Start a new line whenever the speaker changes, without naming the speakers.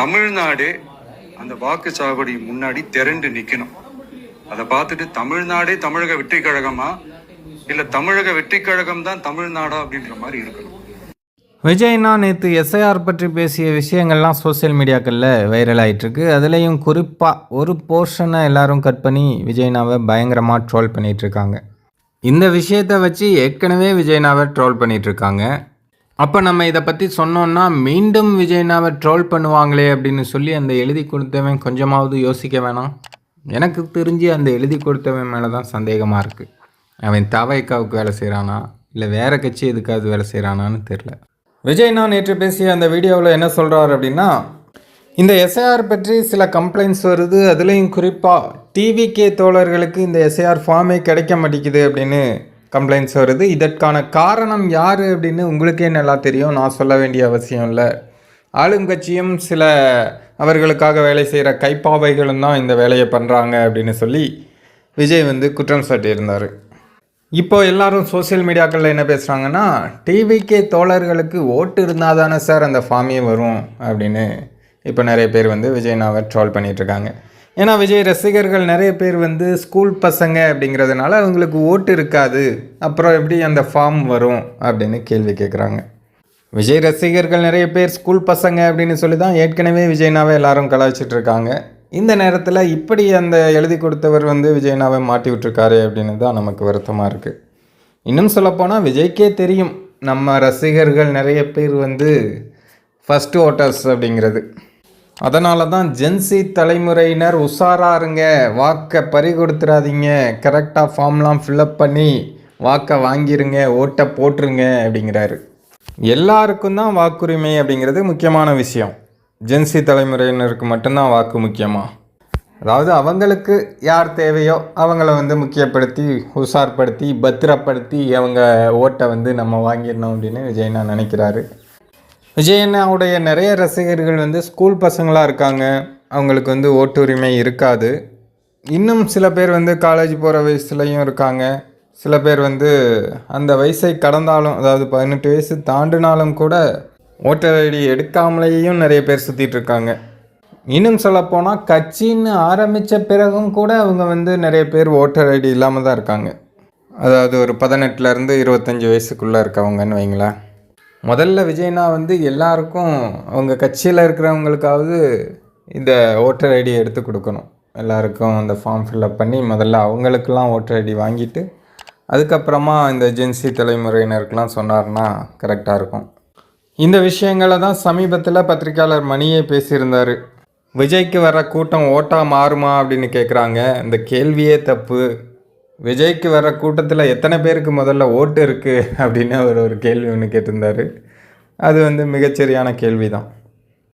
தமிழ்நாடு அந்த வாக்குச்சாவடி முன்னாடி திரண்டு நிக்கணும். அதை பார்த்துட்டு தமிழ்நாடே தமிழக வெற்றி கழகமா இல்ல தமிழக வெற்றி கழகம் தான் தமிழ்நாடா அப்படின்ற மாதிரி இருக்கணும்.
விஜய்னா நேற்று எஸ்ஐஆர் பற்றி பேசிய விஷயங்கள்லாம் சோஷியல் மீடியாக்களில் வைரல் ஆயிட்டிருக்கு. அதுலேயும் குறிப்பாக ஒரு போர்ஷனை எல்லாரும் கட் பண்ணி விஜய்னாவை பயங்கரமாக ட்ரோல் பண்ணிகிட்ருக்காங்க இந்த விஷயத்தை வச்சு ஏற்கனவே விஜய்னாவை ட்ரோல் பண்ணிகிட்ருக்காங்க அப்போ நம்ம இதை பற்றி சொன்னோன்னா மீண்டும் விஜய்னாவை ட்ரோல் பண்ணுவாங்களே அப்படின்னு சொல்லி அந்த எழுதி கொடுத்தவன் கொஞ்சமாவது யோசிக்க வேணாம். எனக்கு தெரிஞ்சு அந்த எழுதி கொடுத்தவன் மேலே தான் சந்தேகமாக இருக்குது அவன் தவைக்காவுக்கு வேலை செய்கிறானா இல்லை வேறு கட்சி எதுக்காவது வேலை செய்கிறானான்னு தெரில விஜய்னா நேற்று பேசிய அந்த வீடியோவில் என்ன சொல்கிறார் அப்படின்னா இந்த எஸ்ஐஆர் பற்றி சில கம்ப்ளைண்ட்ஸ் வருது. அதுலேயும் குறிப்பாக டிவிகே தோழர்களுக்கு இந்த எஸ்ஐஆர் ஃபார்மே கிடைக்க மாட்டேங்குது அப்படின்னு கம்ப்ளைண்ட்ஸ் வருது. இதற்கான காரணம் யார் அப்படின்னு உங்களுக்கே நல்லா தெரியும். நான் சொல்ல வேண்டிய அவசியம் இல்லை. ஆளுங்கட்சியும் சில அவர்களுக்காக வேலை செய்கிற கைப்பாவைகளும் தான் இந்த வேலையை பண்ணுறாங்க அப்படின்னு சொல்லி விஜய் வந்து குற்றம் சாட்டியிருந்தார். இப்போ எல்லாரும் சோஷியல் மீடியாக்களில் என்ன பேசுகிறாங்கன்னா டிவிக்கே தோழர்களுக்கு ஓட்டு இருந்தால் தானே சார் அந்த ஃபார்மே வரும்? அப்படின்னு இப்போ நிறைய பேர் வந்து விஜய் விஜய்னாவை ட்ரால் பண்ணிகிட்ருக்காங்க ஏன்னா விஜய் ரசிகர்கள் நிறைய பேர் வந்து ஸ்கூல் பசங்க அப்படிங்கிறதுனால அவங்களுக்கு ஓட்டு இருக்காது. அப்புறம் எப்படி அந்த ஃபார்ம் வரும் அப்படின்னு கேள்வி கேட்குறாங்க விஜய் ரசிகர்கள் நிறைய பேர் ஸ்கூல் பசங்க அப்படின்னு சொல்லி தான் ஏற்கனவே விஜய்னாவை எல்லாரும் கலாய்ச்சிட்டு இருக்காங்க. இந்த நேரத்தில் இப்படி அந்த எழுதி கொடுத்தவர் வந்து விஜய்னாவை மாட்டி விட்டுருக்காரு அப்படின்னு தான் நமக்கு வருத்தமாக இருக்குது இன்னும் சொல்லப்போனால் விஜய்க்கே தெரியும். நம்ம ரசிகர்கள் நிறைய பேர் வந்து ஃபஸ்ட்டு ஓட்டர்ஸ் அப்படிங்கிறது. அதனால தான் ஜென்சி தலைமுறையினர் உஷாராருங்க வாக்கை பறி கொடுத்துடாதீங்க கரெக்டாக ஃபார்ம்லாம் ஃபில்அப் பண்ணி வாக்கை வாங்கிருங்க. ஓட்டை போட்டுருங்க அப்படிங்கிறாரு. எல்லாருக்கும் தான் வாக்குரிமை அப்படிங்கிறது முக்கியமான விஷயம். ஜென்சி தலைமுறையினருக்கு மட்டும்தான் வாக்கு முக்கியமாக அதாவது அவங்களுக்கு யார் தேவையோ அவங்கள வந்து முக்கியப்படுத்தி உஷார்படுத்தி பத்திரப்படுத்தி அவங்க ஓட்டை வந்து நம்ம வாங்கிடணும் அப்படின்னு விஜயண்ணா நினைக்கிறாரு. விஜயண்ணாவுடைய நிறைய ரசிகர்கள் வந்து ஸ்கூல் பசங்களாக இருக்காங்க. அவங்களுக்கு வந்து ஓட்டுரிமை இருக்காது. இன்னும் சில பேர் வந்து காலேஜ் போகிற வயசுலையும் இருக்காங்க. சில பேர் வந்து அந்த வயசை கடந்தாலும் அதாவது பதினெட்டு வயசு தாண்டினாலும் கூட ஓட்டர் ஐடி எடுக்காமலேயும் நிறைய பேர் சுற்றிட்டு இருக்காங்க. இன்னும் சொல்லப்போனால் கட்சின்னு ஆரம்பித்த பிறகும் கூட அவங்க வந்து நிறைய பேர் ஓட்டர் ஐடி இல்லாமல் தான் இருக்காங்க. அதாவது ஒரு பதினெட்டுலேருந்து இருபத்தஞ்சி வயசுக்குள்ளே இருக்கவங்கன்னு வைங்களேன். முதல்ல விஜய்னா வந்து எல்லாருக்கும் அவங்க கட்சியில் இருக்கிறவங்களுக்காவது இந்த ஓட்டர் ஐடி எடுத்து கொடுக்கணும். எல்லாருக்கும் அந்த ஃபார்ம் ஃபில்அப் பண்ணி முதல்ல அவங்களுக்கெல்லாம் ஓட்டர் ஐடி வாங்கிட்டு அதுக்கப்புறமா இந்த ஜென்சி தலைமுறையினருக்கெலாம் சொன்னார்னா கரெக்டாக இருக்கும். இந்த விஷயங்களை தான் சமீபத்தில் பத்திரிக்கையாளர் மணியே பேசியிருந்தார். விஜய்க்கு வர கூட்டம் ஓட்டா மாறுமா அப்படின்னு கேட்குறாங்க இந்த கேள்வியே தப்பு. விஜய்க்கு வர கூட்டத்தில் எத்தனை பேருக்கு முதல்ல ஓட்டு இருக்குது அப்படின்னு அவர் ஒரு கேள்வி ஒன்று கேட்டிருந்தார். அது வந்து மிகச்சரியான கேள்வி தான்